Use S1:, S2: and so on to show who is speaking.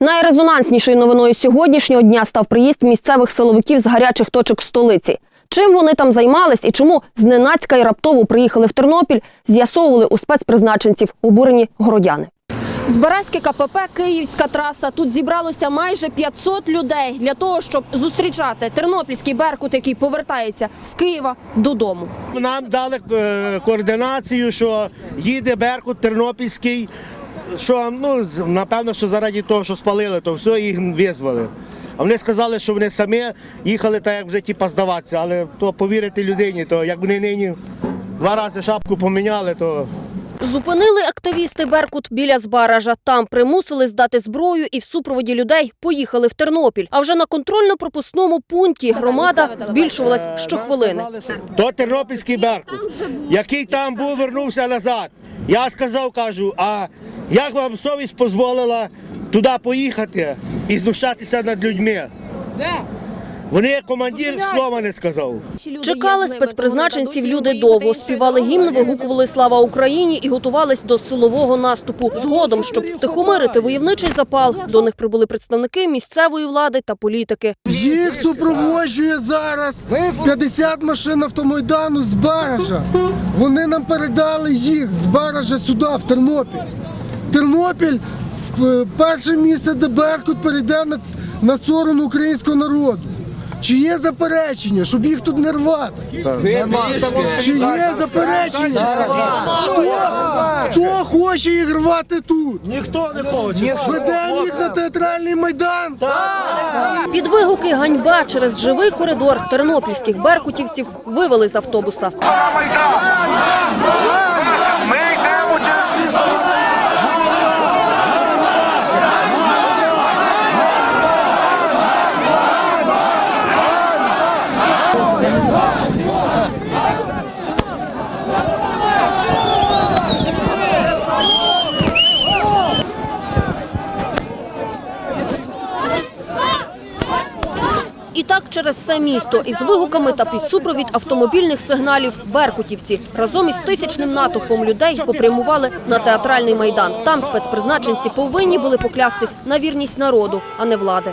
S1: Найрезонанснішою новиною сьогоднішнього дня став приїзд місцевих силовиків з гарячих точок столиці. Чим вони там займались і чому зненацька і раптово приїхали в Тернопіль, з'ясовували у спецпризначенців обурені городяни. Збаразьке КПП Київська траса. Тут зібралося майже 500 людей для того, щоб зустрічати тернопільський беркут, який повертається з Києва додому.
S2: Нам дали е, координацію, що їде Беркут Тернопільський. Що ну напевно, що заради того, що спалили, то все їх визвали. А вони сказали, що вони самі їхали так, як вже типа здаватися, але то повірити людині, то як вони нині два рази шапку поміняли, то
S1: Зупинили активісти Беркут біля Збаража. Там примусили здати зброю і в супроводі людей поїхали в Тернопіль. А вже на контрольно-пропускному пункті громада збільшувалась щохвилини.
S2: то Тернопільський Беркут, який там був, вернувся назад. Я сказав, кажу, а як вам совість дозволила туди поїхати і знущатися над людьми? Вони командир слова не сказав.
S1: Чекали спецпризначенців люди довго, співали гімн, вигукували «Слава Україні» і готувались до силового наступу. Згодом, щоб втихомирити войовничий запал, до них прибули представники місцевої влади та політики.
S3: Їх супроводжує зараз 50 машин автомайдану з Баража. Вони нам передали їх з Баража сюди, в Тернопіль. Тернопіль е, перше місце, де Беркут перейде на, на сторону українського народу. Чи є заперечення, щоб їх тут не рвати? Чи є заперечення? Хто, хто хоче їх рвати тут?
S2: Ніхто не хоче.
S3: Ведемо їх на театральний майдан?
S1: Під вигуки «Ганьба» через живий коридор тернопільських беркутівців вивели з автобуса. І так через все місто із вигуками та під супровід автомобільних сигналів беркутівці разом із тисячним натовпом людей попрямували на театральний майдан. Там спецпризначенці повинні були поклястись на вірність народу, а не влади.